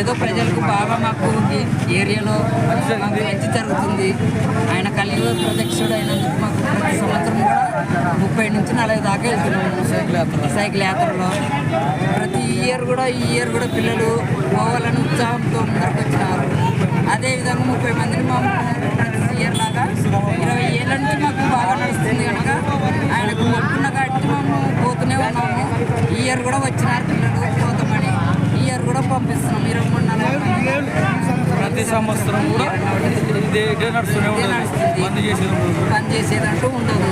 ఏదో ప్రజలకు బాగా మాకు ఏరియాలో మంచి జరుగుతుంది. ఆయన కలియుగ ప్రత్యక్షుడు అయినందుకు మాకు ప్రతి సంవత్సరం కూడా ముప్పై నుంచి నలభై దాకా వెళ్తున్నాము. సైకిల్ యాత్ర సైకిల్ యాత్రలో. ప్రతి ఇయర్ కూడా ఈ ఇయర్ కూడా పిల్లలు పోవాలని ఉత్సాహంతో ముందరకు వచ్చినారు. అదేవిధంగా ముప్పై మందిని మా ప్రతి ఇయర్ లాగా ఇరవై ఏళ్ళ నుంచి మాకు బాగా నడుస్తుంది కనుక ఆయనకు ఇయర్ కూడా వచ్చినారు పిల్లలు పోతామని. ఈ ఇయర్ కూడా పంపిస్తున్నాం. ఇరవై మూడు నలభై ప్రతి సంవత్సరం కూడా ఇదే ఇదే నడుస్తూనే ఇదే ఉంటుంది. నడుస్తుంది. బంద్ చేసేది ఉండదు.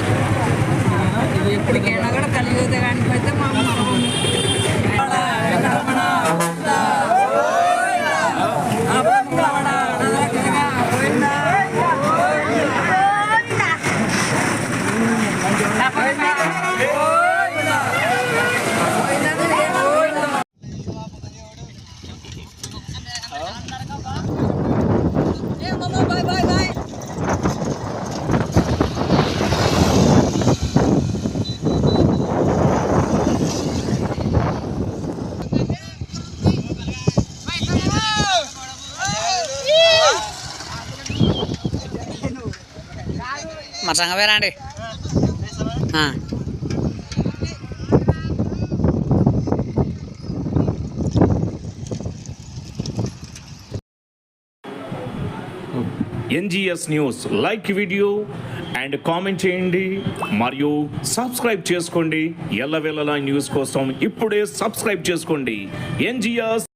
మన సంగ రండి. NGS news like video and comment చేయండి. మరియు సబ్స్క్రైబ్ చేసుకోండి. ఎల్లవేళలా న్యూస్ కోసం ఇప్పుడే సబ్స్క్రైబ్ చేసుకోండి. ఎన్జిఎస్